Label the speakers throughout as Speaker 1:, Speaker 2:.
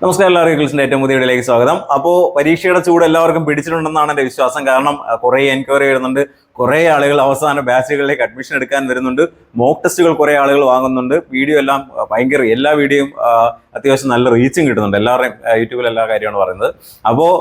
Speaker 1: നമസ്കാരം എല്ലാവർക്കും ക്ലിസിന്റെ ഏറ്റവും പുതിയ വീഡിയോയിലേക്ക് സ്വാഗതം. അപ്പോൾ പരീക്ഷയുടെ ചൂട് എല്ലാവർക്കും പിടിച്ചിട്ടുണ്ടെന്നാണ് എന്റെ വിശ്വാസം. കാരണം കുറെ എൻക്വയറി വരുന്നുണ്ട്. കുറേ ആളുകൾ അവസാന ബാച്ചുകളിലേക്ക് അഡ്മിഷൻ എടുക്കാൻ വരുന്നുണ്ട്. മോക്ക് ടെസ്റ്റുകൾ കുറേ ആളുകൾ വാങ്ങുന്നുണ്ട്. വീഡിയോ എല്ലാം ഭയങ്കര എല്ലാ വീഡിയോയും അത്യാവശ്യം നല്ല റീച്ചും കിട്ടുന്നുണ്ട്. എല്ലാവരുടെയും യൂട്യൂബിൽ എല്ലാ കാര്യമാണ് പറയുന്നത്. അപ്പോൾ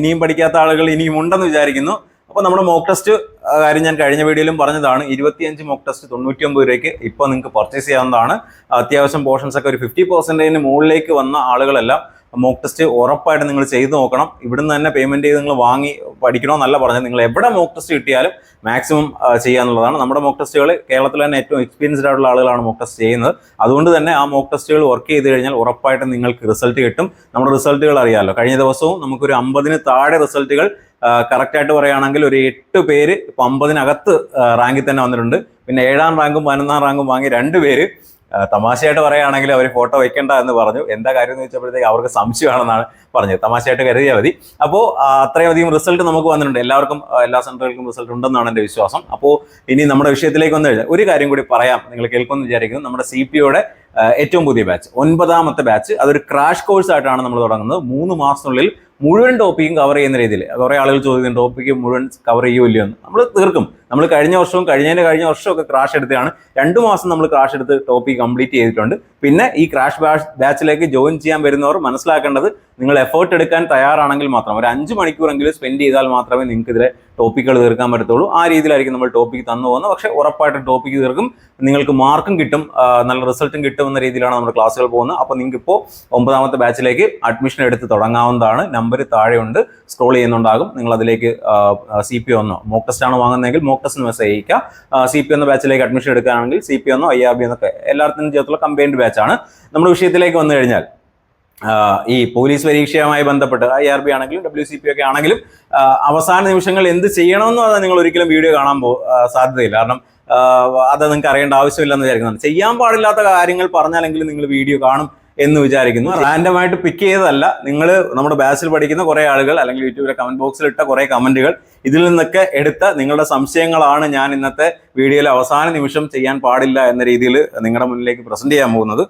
Speaker 1: ഇനിയും പഠിക്കാത്ത ആളുകൾ ഇനിയും ഉണ്ടെന്ന് വിചാരിക്കുന്നു. അപ്പോൾ നമ്മുടെ മോക്ക് ടെസ്റ്റ് കാര്യം ഞാൻ കഴിഞ്ഞ വീഡിയോയിലും പറഞ്ഞതാണ്. ഇരുപത്തിയഞ്ച് മോക്ക് ടെസ്റ്റ് തൊണ്ണൂറ്റി ഒമ്പത് രൂപയ്ക്ക് ഇപ്പോൾ നിങ്ങൾക്ക് പർച്ചേസ് ചെയ്യാവുന്നതാണ്. അത്യാവശ്യം പോർഷൻസ് ഒക്കെ ഒരു ഫിഫ്റ്റി പെർസെന്റേജിന് മുകളിലേക്ക് വന്ന ആളുകളെല്ലാം മോക്ക് ടെസ്റ്റ് ഉറപ്പായിട്ട് നിങ്ങൾ ചെയ്ത് നോക്കണം. ഇവിടുന്ന് തന്നെ പേയ്മെന്റ് ചെയ്ത് നിങ്ങൾ വാങ്ങി പഠിക്കണമെന്നല്ല പറഞ്ഞത്. നിങ്ങൾ എവിടെ മോക്ക് ടെസ്റ്റ് കിട്ടിയാലും മാക്സിമം ചെയ്യാന്നുള്ളതാണ് നമ്മുടെ മോക്ക് ടെസ്റ്റുകൾ കേരളത്തിൽ തന്നെ ഏറ്റവും എക്സ്പീരിയൻസ്ഡ് ആയിട്ടുള്ള ആളുകളാണ് മോക്ക് ടെസ്റ്റ് ചെയ്യുന്നത്. അതുകൊണ്ട് തന്നെ ആ മോക്ക് ടെസ്റ്റുകൾ വർക്ക് ചെയ്ത് കഴിഞ്ഞാൽ ഉറപ്പായിട്ടും നിങ്ങൾക്ക് റിസൾട്ട് കിട്ടും. നമ്മുടെ റിസൾട്ടുകൾ അറിയാമല്ലോ കഴിഞ്ഞ ദിവസവും നമുക്കൊരു അമ്പതിന് താഴെ റിസൾട്ടുകൾ കറക്റ്റായിട്ട് പറയുകയാണെങ്കിൽ ഒരു എട്ട് പേര് ഇപ്പം അമ്പതിനകത്ത് റാങ്കിൽ തന്നെ വന്നിട്ടുണ്ട്. പിന്നെ ഏഴാം റാങ്കും പതിനൊന്നാം റാങ്കും വാങ്ങി രണ്ട് പേര് തമാശയായിട്ട് പറയുകയാണെങ്കിൽ അവർ ഫോട്ടോ വെക്കണ്ട എന്ന് പറഞ്ഞു. എന്താ കാര്യം എന്ന് വെച്ചപ്പോഴത്തേക്ക് അവർക്ക് സംശയമാണെന്നാണ് പറഞ്ഞത്. തമാശയായിട്ട് കരുതിയാൽ മതി. അപ്പോൾ അത്രയും അധികം റിസൾട്ട് നമുക്ക് വന്നിട്ടുണ്ട്. എല്ലാവർക്കും എല്ലാ സെന്ററുകൾക്കും റിസൾട്ട് ഉണ്ടെന്നാണ് എന്റെ വിശ്വാസം. അപ്പോൾ ഇനി നമ്മുടെ വിഷയത്തിലേക്ക് വന്നു കഴിഞ്ഞാൽ ഒരു കാര്യം കൂടി പറയാം. നിങ്ങൾ കേൾക്കുമെന്ന് വിചാരിക്കുന്നു. നമ്മുടെ സി പി ഒയുടെ ഏറ്റവും പുതിയ ബാച്ച് ഒൻപതാമത്തെ ബാച്ച് അതൊരു ക്രാഷ് കോഴ്സ് ആയിട്ടാണ് നമ്മൾ തുടങ്ങുന്നത്. മൂന്ന് മാസത്തിനുള്ളിൽ മുഴുവൻ ടോപ്പിക്കും കവർ ചെയ്യുന്ന രീതിയിൽ. കുറേ ആളുകൾ ചോദിക്കുന്നു ടോപ്പിക്ക് മുഴുവൻ കവർ ചെയ്യുമല്ലോ എന്ന്. നമ്മൾ തീർക്കും. നമ്മൾ കഴിഞ്ഞ വർഷവും കഴിഞ്ഞതിന് കഴിഞ്ഞ വർഷവും ഒക്കെ ക്രാഷ് എടുത്തതാണ്. രണ്ട് മാസം നമ്മൾ ക്രാഷ് എടുത്ത് ടോപ്പിക് കംപ്ലീറ്റ് ചെയ്തിട്ടുണ്ട്. പിന്നെ ഈ ക്രാഷ് ബാച്ചിലേക്ക് ജോയിൻ ചെയ്യാൻ വരുന്നവർ മനസ്സിലാക്കേണ്ടത് നിങ്ങൾ എഫേർട്ട് എടുക്കാൻ തയ്യാറാണെങ്കിൽ മാത്രം ഒരു അഞ്ച് മണിക്കൂറെങ്കിലും സ്പെൻഡ് ചെയ്താൽ മാത്രമേ നിങ്ങൾക്ക് ഇതിലെ ടോപ്പിക്കുകൾ തീർക്കാൻ പറ്റത്തുള്ളൂ. ആ രീതിയിലായിരിക്കും നമ്മൾ ടോപ്പിക്ക് തന്നു പോകുന്നത്. പക്ഷേ ഉറപ്പായിട്ട് ടോപ്പിക്ക് തീർക്കും. നിങ്ങൾക്ക് മാർക്കും കിട്ടും. നല്ല റിസൾട്ടും കിട്ടും എന്ന രീതിയിലാണ് നമ്മുടെ ക്ലാസ്സുകൾ പോകുന്നത്. അപ്പോൾ നിങ്ങൾക്ക് ഇപ്പോൾ ഒമ്പതാമത്തെ ബാച്ചിലേക്ക് അഡ്മിഷൻ എടുത്ത് തുടങ്ങാവുന്നതാണ്. നമ്പർ താഴെയുണ്ട്. സ്ക്രോൾ ചെയ്യുന്നുണ്ടാകും. നിങ്ങൾ അതിലേക്ക് സി പി ഒന്നോ മോക്ക് ടെസ്റ്റ് ആണ് വാങ്ങുന്നതെങ്കിൽ മോക്ക് ടെസ്റ്റ് മെസ്സേജ് അയക്കുക സി പി എന്ന ബാച്ചിലേക്ക് അഡ്മിഷൻ എടുക്കുകയാണെങ്കിൽ സി പി ഒന്നോ ഐ ആർ ബി എന്നൊക്കെ എല്ലാത്തിനും ചേർത്തുള്ള കമ്പൈൻഡ് ബാച്ചാണ് നമ്മുടെ വിഷയത്തിലേക്ക് വന്നു കഴിഞ്ഞാൽ ഈ പോലീസ് പരീക്ഷയുമായി ബന്ധപ്പെട്ട് ഐ ആർ ബി ആണെങ്കിലും ഡബ്ല്യു സി പി ഒക്കെ ആണെങ്കിലും അവസാന നിമിഷങ്ങളിൽ എന്ത് ചെയ്യണമെന്നും അത് നിങ്ങൾ ഒരിക്കലും വീഡിയോ കാണാൻ പോ സാധ്യതയില്ല. കാരണം അത് നിങ്ങൾക്ക് അറിയേണ്ട ആവശ്യമില്ലെന്ന് വിചാരിക്കുന്നുണ്ട്. ചെയ്യാൻ പാടില്ലാത്ത കാര്യങ്ങൾ പറഞ്ഞാലെങ്കിലും നിങ്ങൾ വീഡിയോ കാണും. എന്ന് വിചാരിക്കുന്നു. റാൻഡമായിട്ട് പിക്ക് ചെയ്തതല്ല. നിങ്ങൾ നമ്മുടെ ബാച്ചിൽ പഠിക്കുന്ന കുറേ ആളുകൾ അല്ലെങ്കിൽ യൂട്യൂബിലെ കമന്റ് ബോക്സിൽ ഇട്ട കുറേ കമന്റുകൾ ഇതിൽ നിന്നൊക്കെ എടുത്ത നിങ്ങളുടെ സംശയങ്ങളാണ് ഞാൻ ഇന്നത്തെ വീഡിയോയിൽ അവസാന നിമിഷം ചെയ്യാൻ പാടില്ല എന്ന രീതിയിൽ നിങ്ങളുടെ മുന്നിലേക്ക് പ്രസന്റ് ചെയ്യാൻ പോകുന്നത്.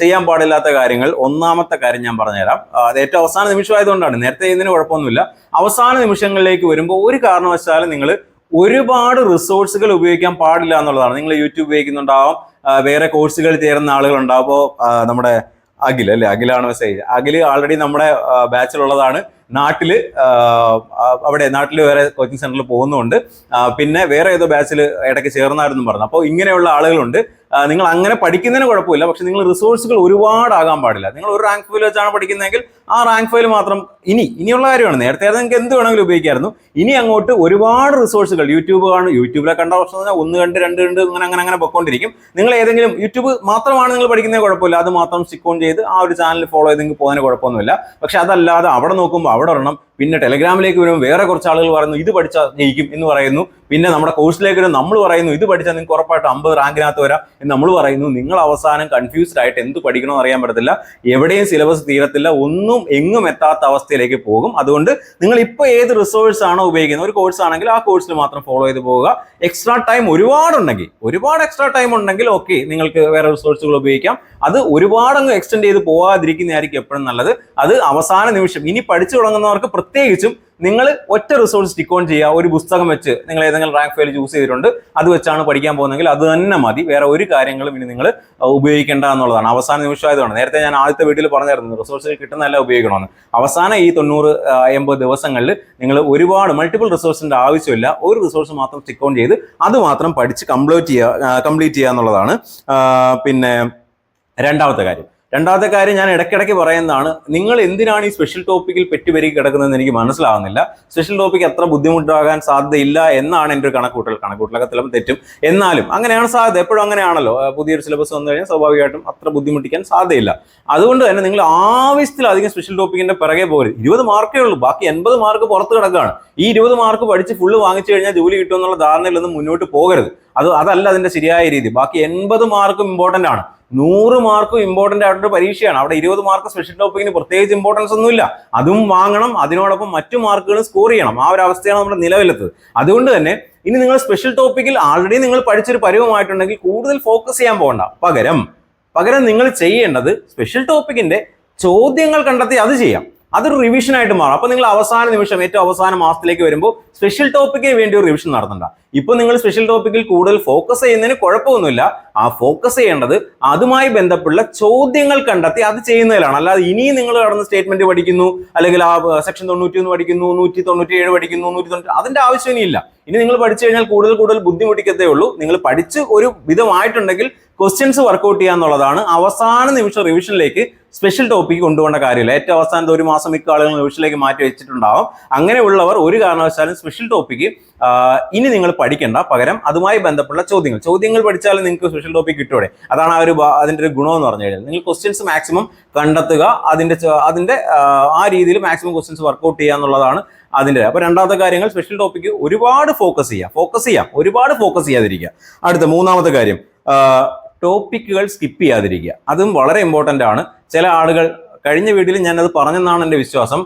Speaker 1: ചെയ്യാൻ പാടില്ലാത്ത കാര്യങ്ങൾ ഒന്നാമത്തെ കാര്യം ഞാൻ പറഞ്ഞുതരാം. അത് ഏറ്റവും അവസാന നിമിഷമായതുകൊണ്ടാണ്. നേരത്തെ ഇതിന് കുഴപ്പമൊന്നുമില്ല. അവസാന നിമിഷങ്ങളിലേക്ക് വരുമ്പോൾ ഒരു കാരണവശാലും നിങ്ങൾ ഒരുപാട് റിസോഴ്സുകൾ ഉപയോഗിക്കാൻ പാടില്ല എന്നുള്ളതാണ്. നിങ്ങൾ യൂട്യൂബ് ഉപയോഗിക്കുന്നുണ്ടാവാം വേറെ കോഴ്സുകൾ ചേരുന്ന ആളുകളുണ്ടാവും അപ്പോൾ നമ്മുടെ അഖിൽ അല്ലേ? അഖിലാണ് മെസ്സേജ്. അഖിൽ ആൾറെഡി നമ്മുടെ ബാച്ചിലുള്ളതാണ് നാട്ടിൽ അവിടെ നാട്ടിൽ വേറെ കോച്ചിങ് സെന്ററിൽ പോകുന്നുണ്ട്. പിന്നെ വേറെ ഏതോ ബാച്ചിൽ ഇടയ്ക്ക് ചേർന്നായിരുന്നു പറഞ്ഞു. അപ്പോൾ ഇങ്ങനെയുള്ള ആളുകളുണ്ട്. നിങ്ങൾ അങ്ങനെ പഠിക്കുന്നതിന് കുഴപ്പമില്ല. പക്ഷെ നിങ്ങൾ റിസോഴ്സുകൾ ഒരുപാടാകാൻ പാടില്ല. നിങ്ങൾ ഒരു റാങ്ക് ഫയൽ വെച്ചാണ് പഠിക്കുന്നതെങ്കിൽ ആ റാങ്ക് ഫയൽ മാത്രം ഇനി ഇനിയുള്ള കാര്യമാണ്. നേരത്തെ നിങ്ങൾക്ക് എന്ത് വേണമെങ്കിലും ഉപയോഗിക്കായിരുന്നു. ഇനി അങ്ങോട്ട് ഒരുപാട് റിസോഴ്സുകൾ യൂട്യൂബ് കാണും. യൂട്യൂബിലെ കണ്ട വർഷം പറഞ്ഞാൽ ഒന്ന് കണ്ട് രണ്ട് കണ്ട് അങ്ങനെ അങ്ങനെ അങ്ങനെ പൊക്കോണ്ടിരിക്കും. നിങ്ങൾ ഏതെങ്കിലും യൂട്യൂബ് മാത്രമാണ് നിങ്ങൾ പഠിക്കുന്നത് കുഴപ്പമില്ല. അത് മാത്രം സ്റ്റിക്ക് ഓൺ ചെയ്ത് ആ ഒരു ചാനൽ ഫോളോ ചെയ്തെങ്കിൽ പോകുന്നതിന് കുഴപ്പമൊന്നുമില്ല. പക്ഷെ അതല്ലാതെ അവിടെ നോക്കുമ്പോൾ അവിടെ ഒരെണ്ണം പിന്നെ ടെലഗ്രാമിലേക്ക് വരുമ്പോൾ വേറെ കുറച്ച് ആളുകൾ പറയുന്നു ഇത് പഠിച്ചാൽ ജയിക്കും എന്ന് പറയുന്നു. പിന്നെ നമ്മുടെ കോഴ്സിലേക്ക് വരും നമ്മൾ പറയുന്നു ഇത് പഠിച്ചാൽ നിങ്ങൾക്ക് ഉറപ്പായിട്ട് അമ്പത് റാങ്കിനകത്ത് വരാം എന്ന് നമ്മൾ പറയുന്നു. നിങ്ങൾ അവസാനം കൺഫ്യൂസ്ഡ് ആയിട്ട് എന്ത് പഠിക്കണമെന്ന് അറിയാൻ പറ്റത്തില്ല. എവിടെയും സിലബസ് തീരത്തില്ല. ഒന്നും എങ്ങും എത്താത്ത അവസ്ഥയിലേക്ക് പോകും. അതുകൊണ്ട് നിങ്ങൾ ഇപ്പോൾ ഏത് റിസോഴ്സ് ആണോ ഉപയോഗിക്കുന്നത് ഒരു കോഴ്സ് ആണെങ്കിൽ ആ കോഴ്സിൽ മാത്രം ഫോളോ ചെയ്ത് പോവുക. എക്സ്ട്രാ ടൈം ഒരുപാടുണ്ടെങ്കിൽ ഒരുപാട് എക്സ്ട്രാ ടൈം ഉണ്ടെങ്കിൽ ഓക്കെ നിങ്ങൾക്ക് വേറെ റിസോഴ്സുകൾ ഉപയോഗിക്കാം. അത് ഒരുപാടങ്ങ് എക്സ്റ്റെൻഡ് ചെയ്ത് പോകാതിരിക്കുന്നതായിരിക്കും എപ്പോഴും നല്ലത്. അത് അവസാന നിമിഷം ഇനി പഠിച്ചു തുടങ്ങുന്നവർക്ക് പ്രത്യേകിച്ചും നിങ്ങൾ ഒറ്റ റിസോഴ്സ് സ്റ്റിക്ക് ഓൺ ചെയ്യുക. ഒരു പുസ്തകം വെച്ച് നിങ്ങൾ ഏതെങ്കിലും റാങ്ക് ഫയൽ ചൂസ് ചെയ്തിട്ടുണ്ട്. അത് വെച്ചാണ് പഠിക്കാൻ പോകുന്നതെങ്കിൽ അത് തന്നെ മതി. വേറെ ഒരു കാര്യങ്ങളും ഇനി നിങ്ങൾ ഉപയോഗിക്കേണ്ട എന്നുള്ളതാണ്. അവസാന നിമിഷമായതുകൊണ്ട് നേരത്തെ ഞാൻ ആദ്യത്തെ വീട്ടിൽ പറഞ്ഞായിരുന്നു റിസോഴ്സുകൾ കിട്ടുന്നതല്ല ഉപയോഗിക്കണമെന്ന്. അവസാനം ഈ തൊണ്ണൂറ് എൺപത് ദിവസങ്ങളിൽ നിങ്ങൾ ഒരുപാട് മൾട്ടിപ്പിൾ റിസോഴ്സിന്റെ ആവശ്യമില്ല. ഒരു റിസോഴ്സ് മാത്രം സ്റ്റിക്ക് ഓൺ ചെയ്ത് അത് മാത്രം പഠിച്ച് കംപ്ലീറ്റ് ചെയ്യുക കംപ്ലീറ്റ് ചെയ്യുക എന്നുള്ളതാണ്. പിന്നെ രണ്ടാമത്തെ കാര്യം. രണ്ടാമത്തെ കാര്യം ഞാൻ ഇടയ്ക്കിടയ്ക്ക് പറയുന്നതാണ് നിങ്ങൾ എന്തിനാണ് ഈ സ്പെഷ്യൽ ടോപ്പിക്കിൽ പെറ്റുപെരുകി കിടക്കുന്നതെന്ന് എനിക്ക് മനസ്സിലാവുന്നില്ല. സ്പെഷ്യൽ ടോപ്പിക് അത്ര ബുദ്ധിമുട്ടാകാൻ സാധ്യതയില്ല എന്നാണ് എന്റെ ഒരു കണക്കൂട്ടൽ കണക്കൂട്ടലൊക്കെ ചിലപ്പോൾ തെറ്റും. എന്നാലും അങ്ങനെയാണ് സാധ്യത. എപ്പോഴും അങ്ങനെയാണല്ലോ. പുതിയൊരു സിലബസ് വന്നു കഴിഞ്ഞാൽ സ്വാഭാവികമായിട്ടും അത്ര ബുദ്ധിമുട്ടിക്കാൻ സാധ്യതയില്ല. അതുകൊണ്ട് തന്നെ നിങ്ങൾ ആവശ്യത്തിലധികം സ്പെഷ്യൽ ടോപ്പിക്കിന്റെ പിറകെ പോകരുത്. ഇരുപത് മാർക്കേ ഉള്ളൂ. ബാക്കി എൺപത് മാർക്ക് പുറത്ത് കിടക്കുകയാണ്. ഈ ഇരുപത് മാർക്ക് പഠിച്ച് ഫുള്ള് വാങ്ങിച്ചു കഴിഞ്ഞാൽ ജോലി കിട്ടുമെന്നുള്ള ധാരണയിൽ നിന്ന് മുന്നോട്ട് പോകരുത്. അത് അതല്ല അതിന്റെ ശരിയായ രീതി. ബാക്കി എൺപത് മാർക്കും ഇമ്പോർട്ടന്റ് ആണ്. നൂറ് മാർക്കും ഇമ്പോർട്ടന്റ് ആയിട്ടൊരു പരീക്ഷയാണ്. അവിടെ ഇരുപത് മാർക്ക് സ്പെഷ്യൽ ടോപ്പിക്കിന് പ്രത്യേകിച്ച് ഇമ്പോർട്ടൻസ് ഒന്നുമില്ല. അതും വാങ്ങണം. അതിനോടൊപ്പം മറ്റു മാർക്കുകൾ സ്കോർ ചെയ്യണം. ആ ഒരു അവസ്ഥയാണ് നമ്മുടെ നിലവിലെത്തത്. അതുകൊണ്ട് തന്നെ ഇനി നിങ്ങൾ സ്പെഷ്യൽ ടോപ്പിക്കിൽ ആൾറെഡി നിങ്ങൾ പഠിച്ചൊരു പരിവമായിട്ടുണ്ടെങ്കിൽ കൂടുതൽ ഫോക്കസ് ചെയ്യാൻ പോകണ്ട. പകരം പകരം നിങ്ങൾ ചെയ്യേണ്ടത് സ്പെഷ്യൽ ടോപ്പിക്കിന്റെ ചോദ്യങ്ങൾ കണ്ടെത്തി അത് ചെയ്യാം. അതൊരു റിവിഷൻ ആയിട്ട് മാറും. അപ്പോൾ നിങ്ങൾ അവസാന നിമിഷം ഏറ്റവും അവസാന മാസത്തിലേക്ക് വരുമ്പോൾ സ്പെഷ്യൽ ടോപ്പിക്കിന് വേണ്ടി ഒരു റിവിഷൻ നടത്തണ്ട. ഇപ്പോൾ നിങ്ങൾ സ്പെഷ്യൽ ടോപ്പിക്കിൽ കൂടുതൽ ഫോക്കസ് ചെയ്യുന്നതിന് കുഴപ്പമൊന്നുമില്ല. ആ ഫോക്കസ് ചെയ്യേണ്ടത് അതുമായി ബന്ധപ്പെട്ട ചോദ്യങ്ങൾ കണ്ടെത്തി അത് ചെയ്യുന്നതിലാണ്. അല്ലാതെ ഇനിയും നിങ്ങൾ കടന്ന് സ്റ്റേറ്റ്മെന്റ് പഠിക്കുന്നു അല്ലെങ്കിൽ ആ സെക്ഷൻ തൊണ്ണൂറ്റി ഒന്ന് പഠിക്കുന്നു നൂറ്റി തൊണ്ണൂറ്റി ഏഴ് പഠിക്കുന്നു നൂറ്റി തൊണ്ണൂറ്റി അതിന്റെ ആവശ്യം ഇനിയില്ല. ഇനി നിങ്ങൾ പഠിച്ചു കഴിഞ്ഞാൽ കൂടുതൽ കൂടുതൽ ബുദ്ധിമുട്ടിക്കത്തേ ഉള്ളൂ. നിങ്ങൾ പഠിച്ച് ഒരു വിധമായിട്ടുണ്ടെങ്കിൽ ക്വസ്റ്റ്യൻസ് വർക്കൗട്ട് ചെയ്യുക എന്നുള്ളതാണ് അവസാന നിമിഷം റിവിഷനിലേക്ക് സ്പെഷ്യൽ ടോപ്പിക്ക് കൊണ്ടുപോകേണ്ട കാര്യമില്ല. ഏറ്റവും അവസാനത്തെ ഒരു മാസം മിക്ക ആളുകൾ റിവിഷനിലേക്ക് മാറ്റി വെച്ചിട്ടുണ്ടാവും. അങ്ങനെയുള്ളവർ ഒരു കാരണവശാലും സ്പെഷ്യൽ ടോപ്പിക്ക് ഇനി നിങ്ങൾ പഠിക്കേണ്ട. പകരം അതുമായി ബന്ധപ്പെട്ട ചോദ്യങ്ങൾ. ചോദ്യങ്ങൾ പഠിച്ചാൽ നിങ്ങൾക്ക് സ്പെഷ്യൽ ടോപ്പിക് കിട്ടൂടെ? അതാണ് ആ ഒരു അതിന്റെ ഒരു ഗുണമെന്ന് പറഞ്ഞു കഴിഞ്ഞാൽ. നിങ്ങൾ ക്വസ്റ്റ്യൻസ് മാക്സിമം കണ്ടെത്തുക അതിന്റെ അതിന്റെ ആ, രീതിയിൽ മാക്സിമം ക്വസ്റ്റ്യൻസ് വർക്കൗട്ട് ചെയ്യുക എന്നുള്ളതാണ് അതിന്റെ അപ്പോൾ രണ്ടാമത്തെ കാര്യങ്ങൾ സ്പെഷ്യൽ ടോപ്പിക്ക് ഒരുപാട് ഫോക്കസ് ചെയ്യുക ഫോക്കസ് ചെയ്യാം. ഒരുപാട് ഫോക്കസ് ചെയ്യാതിരിക്കുക. അടുത്ത മൂന്നാമത്തെ കാര്യം ടോപ്പിക്കുകൾ സ്കിപ്പ് ചെയ്യാതിരിക്കുക. അതും വളരെ ഇമ്പോർട്ടന്റ് ആണ്. ചില ആളുകൾ കഴിഞ്ഞ വീഡിയോയിൽ ഞാനത് പറഞ്ഞെന്നാണ് എന്റെ വിശ്വാസം.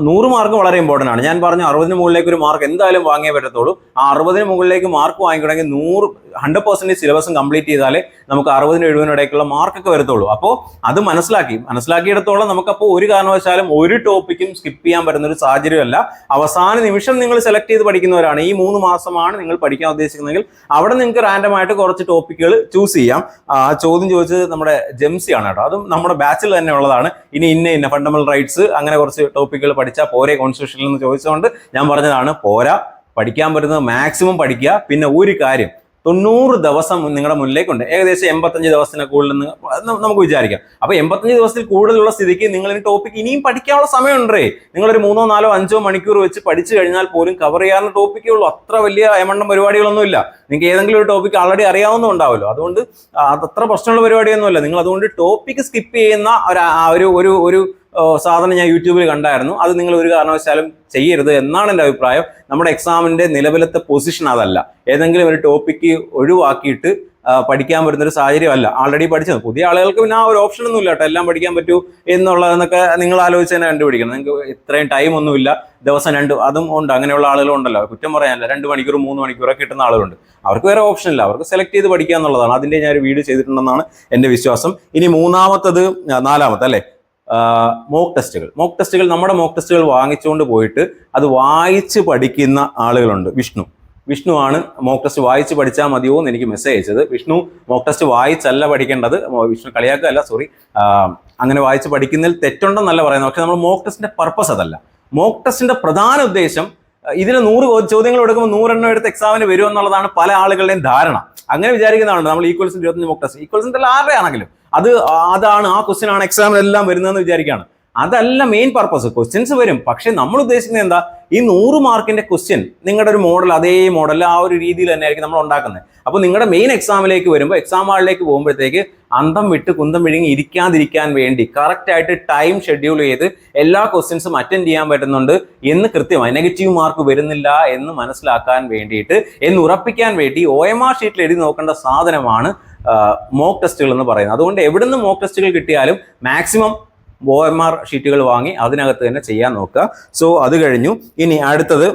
Speaker 1: നൂറ് മാർക്ക് വളരെ ഇമ്പോർട്ടന്റ് ആണ്. ഞാൻ പറഞ്ഞു അറുപതിന് മുകളിലേക്ക് ഒരു മാർക്ക് എന്തായാലും വാങ്ങിയേ പറ്റത്തുള്ളൂ. ആ അറുപതിന് മുകളിലേക്ക് മാർക്ക് വാങ്ങിക്കണമെങ്കിൽ നൂറ് ഹൺഡ്രഡ് പെർസെന്റേജ് സിലബസും കംപ്ലീറ്റ് ചെയ്താലേ നമുക്ക് അറുപതിനും എഴുപതിനും ഇടയ്ക്കുള്ള മാർക്കൊക്കെ വരത്തുള്ളൂ. അപ്പോൾ അത് മനസ്സിലാക്കി. മനസ്സിലാക്കിയിടത്തോളം നമുക്കപ്പോൾ ഒരു കാരണവശാലും ഒരു ടോപ്പിക്കും സ്കിപ്പ് ചെയ്യാൻ പറ്റുന്ന ഒരു സാഹചര്യമല്ല. അവസാന നിമിഷം നിങ്ങൾ സെലക്ട് ചെയ്ത് പഠിക്കുന്നവരാണ്. ഈ മൂന്ന് മാസമാണ് നിങ്ങൾ പഠിക്കാൻ ഉദ്ദേശിക്കുന്നതെങ്കിൽ അവിടെ നിങ്ങൾക്ക് റാൻഡമായിട്ട് കുറച്ച് ടോപ്പിക്കുകൾ ചൂസ് ചെയ്യാം. ആ ചോദ്യം ചോദിച്ചത് നമ്മുടെ ജെംസി ആണ് കേട്ടോ. അതും നമ്മുടെ ബാച്ചിൽ തന്നെ ഉള്ളതാണ്. ഇനി ഇന്ന ഇന്ന ഫണ്ടമെന്റൽ റൈറ്റ്സ് അങ്ങനെ കുറച്ച് ടോപ്പിക്കുകൾ പഠിച്ചാൽ പോരെ കോൺസ്റ്റിറ്റ്യൂഷനിൽ നിന്ന് ചോദിച്ചുകൊണ്ട് ഞാൻ പറഞ്ഞതാണ് പോരാ പഠിക്കാൻ പറ്റുന്നത് മാക്സിമം പഠിക്കുക. പിന്നെ ഒരു കാര്യം തൊണ്ണൂറ് ദിവസം നിങ്ങളുടെ മുന്നിലേക്കുണ്ട്. ഏകദേശം എൺപത്തഞ്ച് ദിവസത്തിന് കൂടുതൽ നമുക്ക് വിചാരിക്കാം. അപ്പോൾ എൺപത്തഞ്ച് ദിവസത്തിൽ കൂടുതലുള്ള സ്ഥിതിക്ക് നിങ്ങൾ ഈ ടോപ്പിക് ഇനിയും പഠിക്കാനുള്ള സമയമുണ്ടേ. നിങ്ങളൊരു മൂന്നോ നാലോ അഞ്ചോ മണിക്കൂർ വെച്ച് പഠിച്ചു കഴിഞ്ഞാൽ പോലും കവർ ചെയ്യാവുന്ന ടോപ്പിക്കേ ഉള്ളൂ. അത്ര വലിയ എമണ്ണം പരിപാടികളൊന്നുമില്ല നിങ്ങൾക്ക് ഏതെങ്കിലും ഒരു ടോപ്പിക് ആൾറെഡി അറിയാവുന്നുണ്ടാവുമല്ലോ അതുകൊണ്ട് ആ, അതത്ര പ്രശ്നമുള്ള പരിപാടിയൊന്നുമല്ല. നിങ്ങൾ അതുകൊണ്ട് ടോപ്പിക് സ്കിപ്പ് ചെയ്യുന്ന ഒരു ഒരു ഒരു സാധനം ഞാൻ യൂട്യൂബിൽ കണ്ടായിരുന്നു. അത് നിങ്ങൾ ഒരു കാരണവശാലും ചെയ്യരുത് എന്നാണ് എന്റെ അഭിപ്രായം. നമ്മുടെ എക്സാമിന്റെ നിലവിലത്തെ പൊസിഷൻ അതല്ല. ഏതെങ്കിലും ഒരു ടോപ്പിക്ക് ഒഴിവാക്കിയിട്ട് പഠിക്കാൻ പറ്റുന്നൊരു സാഹചര്യമല്ല. ആൾറെഡി പഠിച്ചത്. പുതിയ ആളുകൾക്ക് പിന്നെ ആ ഒരു ഓപ്ഷൻ ഒന്നും ഇല്ല കേട്ടോ. എല്ലാം പഠിക്കാൻ പറ്റൂ എന്നുള്ളതെന്നൊക്കെ നിങ്ങൾ ആലോചിച്ച് തന്നെ കണ്ടുപിടിക്കണം. നിങ്ങൾക്ക് ഇത്രയും ടൈം ഒന്നുമില്ല ദിവസം രണ്ട് അതും ഉണ്ട്. അങ്ങനെയുള്ള ആളുകളും ഉണ്ടല്ലോ. കുറ്റം പറയാനല്ല. രണ്ട് മണിക്കൂർ മൂന്ന് മണിക്കൂറൊക്കെ കിട്ടുന്ന ആളുകളുണ്ട്. അവർക്ക് വേറെ ഓപ്ഷൻ ഇല്ല. അവർക്ക് സെലക്ട് ചെയ്ത് പഠിക്കുക എന്നുള്ളതാണ്. അതിന്റെ ഞാൻ ഒരു വീഡിയോ ചെയ്തിട്ടുണ്ടെന്നാണ് എന്റെ വിശ്വാസം. ഇനി മൂന്നാമത്തത് നാലാമത്തെ അല്ലേ മോക്ക് ടെസ്റ്റുകൾ മോക്ക് ടെസ്റ്റുകൾ നമ്മുടെ മോക്ക് ടെസ്റ്റുകൾ വാങ്ങിച്ചുകൊണ്ട് പോയിട്ട് അത് വായിച്ച് പഠിക്കുന്ന ആളുകളുണ്ട്. വിഷ്ണു. വിഷ്ണു ആണ് മോക്ക് ടെസ്റ്റ് വായിച്ച് പഠിച്ചാൽ മതിയോ എന്ന് എനിക്ക് മെസ്സേജ് അയച്ചത്. വിഷ്ണു മോക്ക് ടെസ്റ്റ് വായിച്ചല്ല പഠിക്കേണ്ടത്. വിഷ്ണു കളിയാക്കല്ല സോറി അങ്ങനെ വായിച്ച് പഠിക്കുന്നതിൽ തെറ്റുണ്ടെന്നല്ല പറയുന്നത്. പക്ഷെ നമ്മൾ മോക്ക് ടെസ്റ്റിന്റെ പർപ്പസ് അതല്ല. മോക്ക് ടെസ്റ്റിന്റെ പ്രധാന ഉദ്ദേശം ഇതിന് നൂറ് ചോദ്യങ്ങൾ എടുക്കുമ്പോൾ നൂറെണ്ണം എടുത്ത് എക്സാമിന് വരും എന്നുള്ളതാണ് പല ആളുകളുടെയും ധാരണ. അങ്ങനെ വിചാരിക്കുന്നതാണ് നമ്മൾ ഈക്വൽസിന്റെ ഇരുപത്തഞ്ച് മോക്ക് ടെസ്റ്റ് ഈക്വൽസിന്റെ ആരുടെ ആണെങ്കിലും അത് അതാണ് ആ ക്വസ്റ്റ്യൻ ആണ് എക്സാമിലെല്ലാം വരുന്നതെന്ന് വിചാരിക്കുകയാണ്. അതല്ല മെയിൻ പർപ്പസ് ക്വസ്റ്റ്യൻസ് വരും. പക്ഷെ നമ്മൾ ഉദ്ദേശിക്കുന്നത് എന്താ? ഈ നൂറ് മാർക്കിന്റെ ക്വസ്റ്റ്യൻ നിങ്ങളുടെ ഒരു മോഡൽ അതേ മോഡൽ ആ ഒരു രീതിയിൽ തന്നെ ആയിരിക്കും നമ്മൾ ഉണ്ടാക്കുന്നത്. അപ്പോൾ നിങ്ങളുടെ മെയിൻ എക്സാമിലേക്ക് വരുമ്പോൾ എക്സാം ഹാളിലേക്ക് പോകുമ്പോഴത്തേക്ക് അന്തം വിട്ട് കുന്തം വിഴുങ്ങി ഇരിക്കാതിരിക്കാൻ വേണ്ടി കറക്റ്റായിട്ട് ടൈം ഷെഡ്യൂൾ ചെയ്ത് എല്ലാ ക്വസ്റ്റ്യൻസും അറ്റൻഡ് ചെയ്യാൻ പറ്റുന്നുണ്ട് എന്ന് കൃത്യമായി നെഗറ്റീവ് മാർക്ക് വരുന്നില്ല എന്ന് മനസ്സിലാക്കാൻ വേണ്ടിയിട്ട് എന്ന് ഉറപ്പിക്കാൻ വേണ്ടി ഒ എം ആർ ഷീറ്റിൽ എഴുതി നോക്കേണ്ട സാധനമാണ് മോക്ക് ടെസ്റ്റുകൾ എന്ന് പറയുന്നത്. അതുകൊണ്ട് എവിടെ നിന്ന് മോക്ക് ടെസ്റ്റുകൾ കിട്ടിയാലും മാക്സിമം ഒ എം ആർ ഷീറ്റുകൾ വാങ്ങി അതിനകത്ത് തന്നെ ചെയ്യാൻ നോക്കുക. സോ അത് കഴിഞ്ഞു. ഇനി അടുത്തത്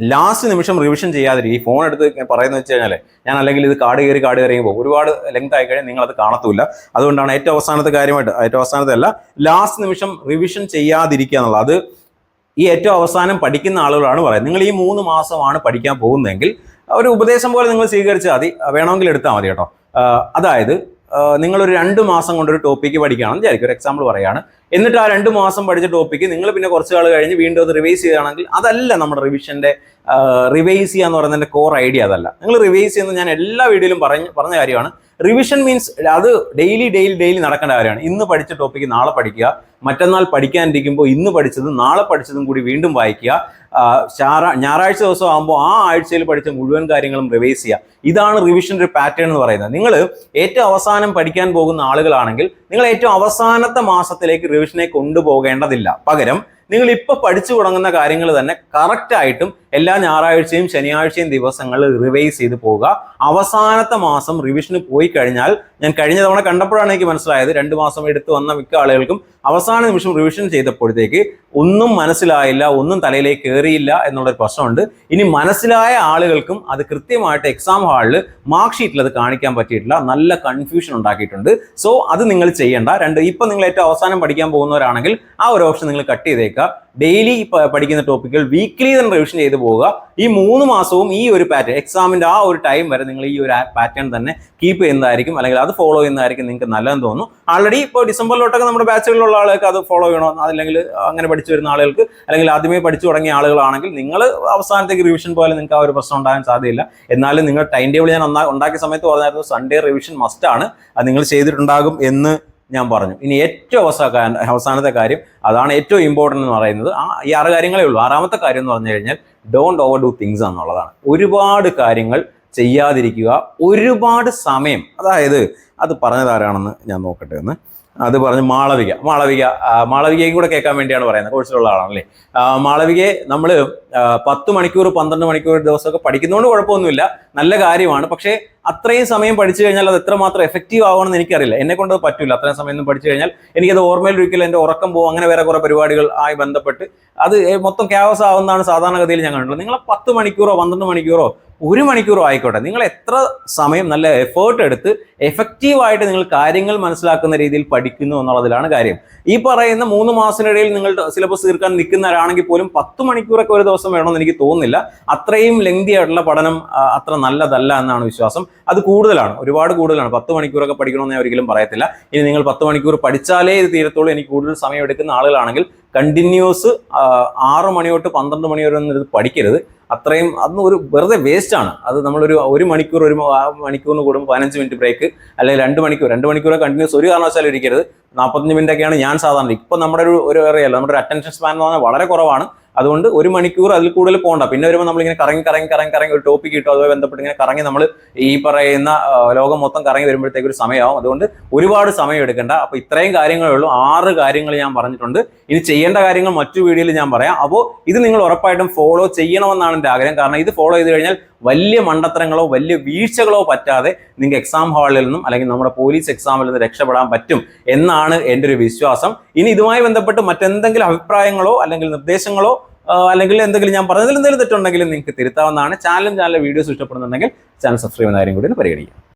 Speaker 1: ലാസ്റ്റ് നിമിഷം റിവിഷൻ ചെയ്യാതിരിക്കും ഈ ഫോൺ എടുത്ത് പറയുന്നത് വെച്ച് കഴിഞ്ഞാൽ ഞാൻ അല്ലെങ്കിൽ ഇത് കാട് കയറി കാട് കയറി പോകും. ഒരുപാട് ലെങ്ത് ആയി കഴിഞ്ഞാൽ നിങ്ങളത് കാണത്തില്ല. അതുകൊണ്ടാണ് ഏറ്റവും അവസാനത്തെ കാര്യമായിട്ട് ഏറ്റവും അവസാനത്തെ അല്ല ലാസ്റ്റ് നിമിഷം റിവിഷൻ ചെയ്യാതിരിക്കുക എന്നുള്ളത്. അത് ഈ ഏറ്റവും അവസാനം പഠിക്കുന്ന ആളുകളാണ് പറയുന്നത്. നിങ്ങൾ ഈ മൂന്ന് മാസമാണ് പഠിക്കാൻ പോകുന്നതെങ്കിൽ ഒരു ഉപദേശം പോലെ നിങ്ങൾ സ്വീകരിച്ചാൽ മതി. വേണമെങ്കിൽ എടുത്താൽ മതി കേട്ടോ. അതായത് നിങ്ങളൊരു രണ്ട് മാസം കൊണ്ടൊരു ടോപ്പിക്ക് പഠിക്കുകയാണെന്ന് വിചാരിക്കും. ഒരു എക്സാമ്പിൾ പറയുകയാണ് എന്നിട്ട് ആ രണ്ട് മാസം പഠിച്ച ടോപ്പിക്ക് നിങ്ങൾ പിന്നെ കുറച്ച് നാൾ കഴിഞ്ഞ് വീണ്ടും അത് റിവൈസ് ചെയ്യുകയാണെങ്കിൽ അതല്ല നമ്മുടെ റിവിഷന്റെ റിവൈസ് ചെയ്യുക എന്ന് പറയുന്നതിന്റെ കോർ ഐഡിയ അതല്ല. നിങ്ങൾ റിവൈസ് ചെയ്യുന്നത് ഞാൻ എല്ലാ വീഡിയോയിലും പറഞ്ഞ പറഞ്ഞ കാര്യമാണ്. റിവിഷൻ മീൻസ് അത് ഡെയിലി ഡെയിലി ഡെയിലി നടക്കേണ്ട കാര്യമാണ്. ഇന്ന് പഠിച്ച ടോപ്പിക്ക് നാളെ പഠിക്കുക. മറ്റന്നാൾ പഠിക്കാനിരിക്കുമ്പോൾ ഇന്ന് പഠിച്ചതും നാളെ പഠിച്ചതും കൂടി വീണ്ടും വായിക്കുക. ഞായറാഴ്ച ദിവസം ആകുമ്പോൾ ആ ആഴ്ചയിൽ പഠിച്ച മുഴുവൻ കാര്യങ്ങളും റിവൈസ് ചെയ്യുക. ഇതാണ് റിവിഷന്റെ ഒരു പാറ്റേൺ എന്ന് പറയുന്നത്. നിങ്ങൾ ഏറ്റവും അവസാനം പഠിക്കാൻ പോകുന്ന ആളുകളാണെങ്കിൽ നിങ്ങൾ ഏറ്റവും അവസാനത്തെ മാസത്തിലേക്ക് റിവിഷനെ കൊണ്ടുപോകേണ്ടതില്ല. പകരം നിങ്ങൾ ഇപ്പോൾ പഠിച്ചു തുടങ്ങുന്ന കാര്യങ്ങൾ തന്നെ കറക്റ്റ് ആയിട്ടും എല്ലാ ഞായറാഴ്ചയും ശനിയാഴ്ചയും ദിവസങ്ങൾ റിവൈസ് ചെയ്ത് പോവുക. അവസാനത്തെ മാസം റിവിഷന് പോയി കഴിഞ്ഞാൽ ഞാൻ കഴിഞ്ഞ തവണ കണ്ടപ്പോഴാണ് എനിക്ക് മനസ്സിലായത് രണ്ട് മാസം എടുത്തു വന്ന മിക്ക ആളുകൾക്കും അവസാന നിമിഷം റിവിഷൻ ചെയ്തപ്പോഴത്തേക്ക് ഒന്നും മനസ്സിലായില്ല ഒന്നും തലയിലേക്ക് കയറിയില്ല എന്നുള്ളൊരു പ്രശ്നമുണ്ട്. ഇനി മനസ്സിലായ ആളുകൾക്കും അത് കൃത്യമായിട്ട് എക്സാം ഹാളിൽ മാർക്ക് ഷീറ്റിൽ അത് കാണിക്കാൻ പറ്റിയിട്ടില്ല. നല്ല കൺഫ്യൂഷൻ ഉണ്ടാക്കിയിട്ടുണ്ട്. സോ അത് നിങ്ങൾ ചെയ്യേണ്ട. രണ്ട് ഇപ്പം നിങ്ങൾ ഏറ്റവും അവസാനം പഠിക്കാൻ പോകുന്നവരാണെങ്കിൽ ആ ഒരു ഓപ്ഷൻ നിങ്ങൾ കട്ട് ചെയ്തേക്കുക. ഡെയിലി പഠിക്കുന്ന ടോപ്പിക്കുകൾ വീക്ക്ലി തന്നെ റിവിഷൻ ചെയ്ത് പോവുക. ഈ മൂന്ന് മാസവും ഈ ഒരു പാറ്റേൺ എക്സാമിന്റെ ആ ഒരു ടൈം വരെ നിങ്ങൾ ഈ ഒരു പാറ്റേൺ തന്നെ കീപ്പ് ചെയ്യുന്നതായിരിക്കും. അല്ലെങ്കിൽ അത് ഫോളോ ചെയ്യുന്നതായിരിക്കും നിങ്ങൾക്ക് നല്ലതെന്ന് തോന്നുന്നു. ആൾറെഡി ഇപ്പോൾ ഡിസംബറിലോട്ടൊക്കെ നമ്മുടെ ബാച്ചുകളിലുള്ള ആളുകൾക്ക് അത് ഫോളോ ചെയ്യണോ. അല്ലെങ്കിൽ അങ്ങനെ പഠിച്ചു വരുന്ന ആളുകൾക്ക് അല്ലെങ്കിൽ ആദ്യമേ പഠിച്ചു തുടങ്ങിയ ആളുകളാണെങ്കിൽ നിങ്ങൾ അവസാനത്തേക്ക് റിവിഷൻ പോലെ നിങ്ങൾക്ക് ആ ഒരു പ്രശ്നം ഉണ്ടാകാൻ സാധ്യതയില്ല. എന്നാലും നിങ്ങൾ ടൈം ടേബിൾ ഞാൻ ഉണ്ടാക്കിയ സമയത്ത് പറഞ്ഞായിരുന്നു സൺഡേ റിവിഷൻ മസ്റ്റാണ് അത് നിങ്ങൾ ചെയ്തിട്ടുണ്ടാകും എന്ന് ഞാൻ പറഞ്ഞു. ഇനി ഏറ്റവും അവസാന അവസാനത്തെ കാര്യം അതാണ് ഏറ്റവും ഇമ്പോർട്ടന്റ് എന്ന് പറയുന്നത്. ആ ഈ ആറ് കാര്യങ്ങളേ ഉള്ളൂ. ആറാമത്തെ കാര്യം എന്ന് പറഞ്ഞു കഴിഞ്ഞാൽ ഡോണ്ട് ഓവർ ഡു തിങ്സ് എന്നുള്ളതാണ്. ഒരുപാട് കാര്യങ്ങൾ ചെയ്യാതിരിക്കുക. ഒരുപാട് സമയം അതായത് അത് പറഞ്ഞതാരാണെന്ന് ഞാൻ നോക്കട്ടെ എന്ന് അത് പറഞ്ഞ് മാളവിക. മാളവിക മാളവികയും കൂടെ കേൾക്കാൻ വേണ്ടിയാണ് പറയുന്നത്. കോഴ്സിലുള്ള ആളാണല്ലേ മാളവികയെ നമ്മൾ പത്ത് മണിക്കൂർ പന്ത്രണ്ട് മണിക്കൂർ ദിവസമൊക്കെ പഠിക്കുന്നതുകൊണ്ട് കുഴപ്പമൊന്നുമില്ല. നല്ല കാര്യമാണ്. പക്ഷേ അത്രയും സമയം പഠിച്ചു കഴിഞ്ഞാൽ അത് എത്രമാത്രം എഫക്റ്റീവ് ആവണമെന്ന് എനിക്കറിയില്ല. എന്നെ കൊണ്ട് പറ്റില്ല അത്രയും സമയം ഒന്നും പഠിച്ചു കഴിഞ്ഞാൽ എനിക്കത് ഓർമ്മയിൽ ഒരിക്കലും എന്റെ ഉറക്കം പോകും. അങ്ങനെ വേറെ കുറേ പരിപാടികൾ ആയി ബന്ധപ്പെട്ട് അത് മൊത്തം ക്യാവസ് ആവുന്നതാണ് സാധാരണഗതിയിൽ ഞാൻ കണ്ടിട്ടുള്ളത്. നിങ്ങൾ പത്ത് മണിക്കൂറോ പന്ത്രണ്ട് മണിക്കൂറോ ഒരു മണിക്കൂർ ആയിക്കോട്ടെ. നിങ്ങൾ എത്ര സമയം നല്ല എഫേർട്ട് എടുത്ത് എഫക്റ്റീവായിട്ട് നിങ്ങൾ കാര്യങ്ങൾ മനസ്സിലാക്കുന്ന രീതിയിൽ പഠിക്കുന്നു എന്നുള്ളതിലാണ് കാര്യം. ഈ പറയുന്ന മൂന്ന് മാസത്തിനിടയിൽ നിങ്ങൾ സിലബസ് തീർക്കാൻ നിൽക്കുന്നവരാണെങ്കിൽ പോലും പത്ത് മണിക്കൂറൊക്കെ ഒരു ദിവസം വേണമെന്ന് എനിക്ക് തോന്നുന്നില്ല. അത്രയും ലെങ്തി ആയിട്ടുള്ള പഠനം അത്ര നല്ലതല്ല എന്നാണ് വിശ്വാസം. അത് കൂടുതലാണ്. ഒരുപാട് കൂടുതലാണ്. പത്ത് മണിക്കൂറൊക്കെ പഠിക്കണമെന്ന് ഞാൻ ഒരിക്കലും പറയത്തില്ല. ഇനി നിങ്ങൾ പത്ത് മണിക്കൂർ പഠിച്ചാലേ ഇത് തീരത്തുള്ളൂ. എനിക്ക് കൂടുതൽ സമയം എടുക്കുന്ന ആളുകളാണെങ്കിൽ കണ്ടിന്യൂസ് ആറ് മണി തൊട്ട് പന്ത്രണ്ട് മണി വരെ ഒന്നും ഇത് പഠിക്കരുത്. അത്രയും അതൊന്നും ഒരു വെറുതെ വേസ്റ്റ് ആണ്. അത് നമ്മളൊരു ഒരു മണിക്കൂർ ഒരു മണിക്കൂറിന് കൂടുമ്പോൾ പതിനഞ്ച് മിനിറ്റ് ബ്രേക്ക് അല്ലെങ്കിൽ രണ്ട് മണിക്കൂർ രണ്ട് മണിക്കൂർ കണ്ടിന്യൂസ് ഒരു കാരണവശാലും ഇരിക്കരുത്. നാൽപ്പത്തഞ്ച് മിനിറ്റ് ഒക്കെയാണ് ഞാൻ സാധാരണ ഇപ്പം നമ്മുടെ ഒരു ഒരു അറിയാലോ നമ്മുടെ അറ്റൻഷൻ സ്പാൻ എന്ന് പറഞ്ഞാൽ വളരെ കുറവാണ്. അതുകൊണ്ട് ഒരു മണിക്കൂർ അതിൽ കൂടുതൽ പോകണ്ട പിന്നെ വരുമ്പോൾ നമ്മളിങ്ങനെ കറങ്ങി കറങ്ങി കറങ്ങി കറങ്ങി ഒരു ടോപ്പിക് കിട്ടും. അതുമായി ബന്ധപ്പെട്ട് ഇങ്ങനെ കറങ്ങി നമ്മൾ ഈ പറയുന്ന ലോകം മൊത്തം കറങ്ങി വരുമ്പോഴത്തേക്ക് ഒരു സമയമാവും. അതുകൊണ്ട് ഒരുപാട് സമയം എടുക്കണ്ട. അപ്പോൾ ഇത്രയും കാര്യങ്ങളേ ഉള്ളൂ. ആറ് കാര്യങ്ങൾ ഞാൻ പറഞ്ഞിട്ടുണ്ട്. ഇനി ചെയ്യേണ്ട കാര്യങ്ങൾ മറ്റു വീഡിയോയിൽ ഞാൻ പറയാം. അപ്പോൾ ഇത് നിങ്ങൾ ഉറപ്പായിട്ടും ഫോളോ ചെയ്യണമെന്നാണ് എന്റെ ആഗ്രഹം. കാരണം ഇത് ഫോളോ ചെയ്ത് കഴിഞ്ഞാൽ വലിയ മണ്ടത്തരങ്ങളോ വലിയ വീഴ്ചകളോ പറ്റാതെ നിങ്ങൾക്ക് എക്സാം ഹാളിൽ നിന്നും അല്ലെങ്കിൽ നമ്മുടെ പോലീസ് എക്സാമിൽ നിന്ന് രക്ഷപ്പെടാൻ പറ്റും എന്നാണ് എന്റെ ഒരു വിശ്വാസം. ഇനി ഇതുമായി ബന്ധപ്പെട്ട് മറ്റെന്തെങ്കിലും അഭിപ്രായങ്ങളോ അല്ലെങ്കിൽ നിർദ്ദേശങ്ങളോ അല്ലെങ്കിൽ എന്തെങ്കിലും ഞാൻ പറഞ്ഞതിൽ എന്തെങ്കിലും തെറ്റുണ്ടെങ്കിലും നിങ്ങൾക്ക് തിരുത്താവുന്നതാണ്. ചാനലും ചാനലിലെ വീഡിയോസ് ഇഷ്ടപ്പെടുന്നുണ്ടെങ്കിൽ ചാനൽ സബ്സ്ക്രൈബ് ചെയ്യുന്ന കാര്യം കൂടി ഒന്ന് പരിഗണിക്കുക.